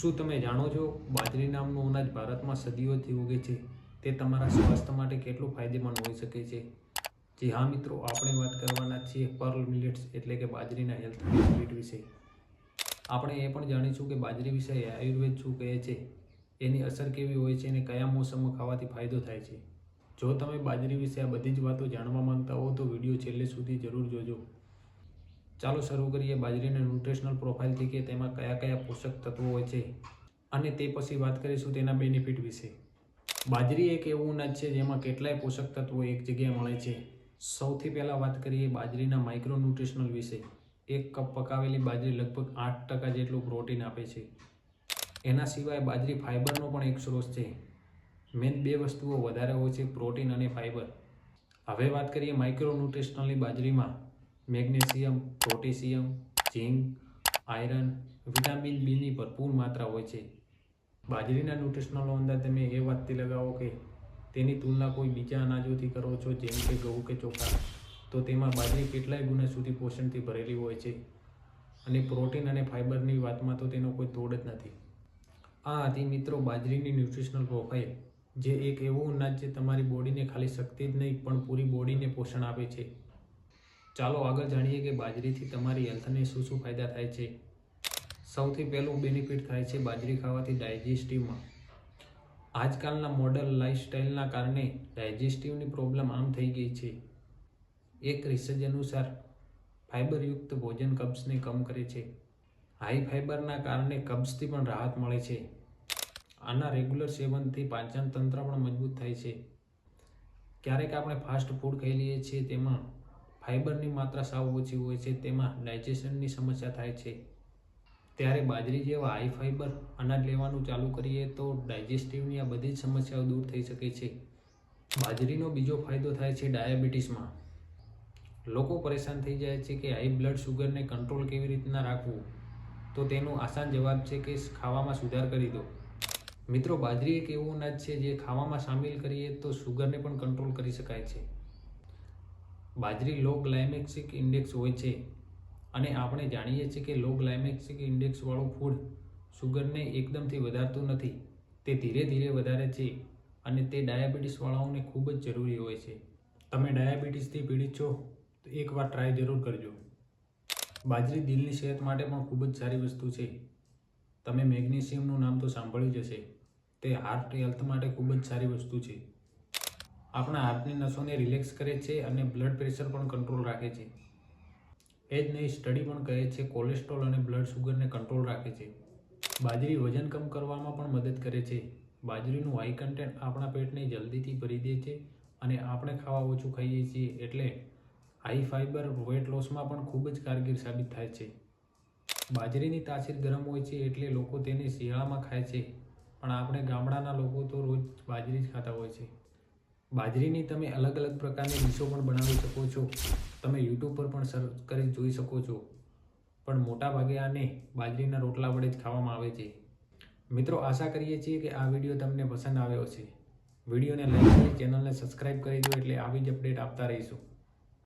શું તમે જાણો છો બાજરી નામનું અનાજ ભારતમાં સદીઓથી ઉગે છે? તે તમારા સ્વાસ્થ્ય માટે કેટલું ફાયદેમંદ હોઈ શકે છે? જી હા મિત્રો, આપણે વાત કરવાના છીએ પર્લ મિલેટ્સ એટલે કે બાજરીના હેલ્થ બેનિફિટ વિશે. આપણે એ પણ જાણીશું કે બાજરી વિશે આયુર્વેદ શું કહે છે, એની અસર કેવી હોય છે અને કયા મોસમમાં ખાવાથી ફાયદો થાય છે. જો તમે બાજરી વિશે આ બધી જ વાતો જાણવા માંગતા હો તો વીડિયો છેલ્લે સુધી જરૂર જોજો. ચાલો શરૂ કરીએ બાજરીના ન્યુટ્રિશનલ પ્રોફાઇલથી કે તેમાં કયા કયા પોષક તત્વો હોય છે અને તે પછી વાત કરીશું તેના બેનિફિટ વિશે. બાજરી એક એવું અનાજ છે જેમાં કેટલાય પોષક તત્વો એક જગ્યાએ મળે છે. સૌથી પહેલાં વાત કરીએ બાજરીના માઇક્રો ન્યુટ્રિશનલ વિશે. એક કપ પકાવેલી બાજરી લગભગ આઠ ટકા જેટલું પ્રોટીન આપે છે. એના સિવાય બાજરી ફાઇબરનો પણ એક સ્રોત છે. મેન બે વસ્તુઓ વધારે હોય છે પ્રોટીન અને ફાઇબર હવે વાત કરીએ માઇક્રો ન્યુટ્રિશનલની બાજરીમાં. Magnesium, potassium, zinc, iron, vitamin બીની ભરપૂર માત્રા હોય છે. બાજરીના ન્યુટ્રિશનલનો અંદાજ તમે એ વાતથી લગાવો કે તેની તુલના કોઈ બીજા અનાજોથી કરો છો, જેમ કે ઘઉં કે ચોખા, તો તેમાં બાજરી કેટલાય ગુણા સુધી પોષણથી ભરેલી હોય છે. અને પ્રોટીન અને ફાઇબરની વાતમાં તો તેનો કોઈ તોડ જ નથી. આ હતી મિત્રો બાજરીની ન્યુટ્રિશનલ પ્રોફાઇલ, જે એક એવું અનાજ છે તમારી બોડીને ખાલી શક્તિ જ નહીં, પણ પૂરી બોડીને પોષણ આપે છે. ચાલો આગળ જાણીએ કે બાજરીથી તમારી હેલ્થને શું શું ફાયદા થાય છે. સૌથી પહેલું બેનિફિટ થાય છે બાજરી ખાવાથી ડાયજેસ્ટિવમાં. આજકાલના મોડર્ન લાઈફસ્ટાઈલના કારણે ડાયજેસ્ટિવની પ્રોબ્લેમ આમ થઈ ગઈ છે. એક રિસર્ચ અનુસાર ફાઇબરયુક્ત ભોજન કબ્સને કમ કરે છે. હાઈ ફાઇબરના કારણે કબ્સથી પણ રાહત મળે છે. આના રેગ્યુલર સેવનથી પાચન તંત્ર પણ મજબૂત થાય છે. ક્યારેક આપણે ફાસ્ટ ફૂડ ખાઈ લઈએ છીએ તેમાં ફાઇબરની માત્રા સાવ ઓછી હોય છે, તેમાં ડાયજેશનની સમસ્યા થાય છે. ત્યારે બાજરી જેવા હાઈ ફાઇબર અનાજ લેવાનું ચાલુ કરીએ તો ડાયજેસ્ટિવની આ બધી જ સમસ્યાઓ દૂર થઈ શકે છે. બાજરીનો બીજો ફાયદો થાય છે ડાયાબિટીસમાં. લોકો પરેશાન થઈ જાય છે કે હાઈ બ્લડ શુગરને કંટ્રોલ કેવી રીતના રાખવું? તો તેનો આસાન જવાબ છે કે ખાવામાં સુધાર કરી દો. મિત્રો, બાજરી એક એવું અનાજ છે જે ખાવામાં સામેલ કરીએ તો શુગરને પણ કંટ્રોલ કરી શકાય છે. બાજરી લો ગ્લાયમેક્સિક ઇન્ડેક્સ હોય છે. અને આપણે જાણીએ છીએ કે લો ગ્લાયમેક્સિક ઇન્ડેક્સવાળું ફૂડ સુગરને એકદમથી વધારતું નથી. તે ધીરે ધીરે વધારે છે અને તે ડાયાબિટીસવાળાઓને ખૂબ જ જરૂરી હોય છે. તમે ડાયાબિટીસથી પીડિત છો, તો એકવાર ટ્રાય જરૂર કરજો. બાજરી દિલની સેહત માટે પણ ખૂબ જ સારી વસ્તુ છે. તમે મેગ્નેશિયમનું નામ તો સાંભળ્યું જ હશે. તે હાર્ટ હેલ્થ માટે ખૂબ જ સારી વસ્તુ છે. આપણા હાથની નસોને રિલેક્સ કરે છે અને બ્લડ પ્રેશર પણ કંટ્રોલ રાખે છે. એ જ નહીં સ્ટડી પણ કહે છે કોલેસ્ટ્રોલ અને બ્લડ શુગરને કંટ્રોલ રાખે છે. બાજરી વજન કમ કરવામાં પણ મદદ કરે છે. બાજરીનું હાઈ કન્ટેન્ટ આપણા પેટને જલ્દીથી ભરી દે છે અને આપણે ખાવા ઓછું ખાઈએ છીએ એટલે હાઈ ફાઇબર વેટ લોસમાં પણ ખૂબ જ કારગીર સાબિત થાય છે. બાજરીની તાસીર ગરમ હોય છે એટલે લોકો તેને શિયાળામાં ખાય છે. પણ આપણે ગામડાના લોકો તો રોજ બાજરી જ ખાતા હોય છે. બાજરીની તમે અલગ અલગ પ્રકારની ડીશો પણ બનાવી શકો છો. તમે યુટ્યુબ પર પણ સર્ચ કરી જોઈ શકો છો. પણ મોટા ભાગે આને બાજરીના રોટલા વડે જ ખાવામાં આવે છે. મિત્રો, આશા કરીએ છીએ કે આ વીડિયો તમને પસંદ આવ્યો છે વિડીયોને કરી ચેનલને સબસ્ક્રાઈબ કરી દો એટલે આવી જ અપડેટ આપતા રહીશું.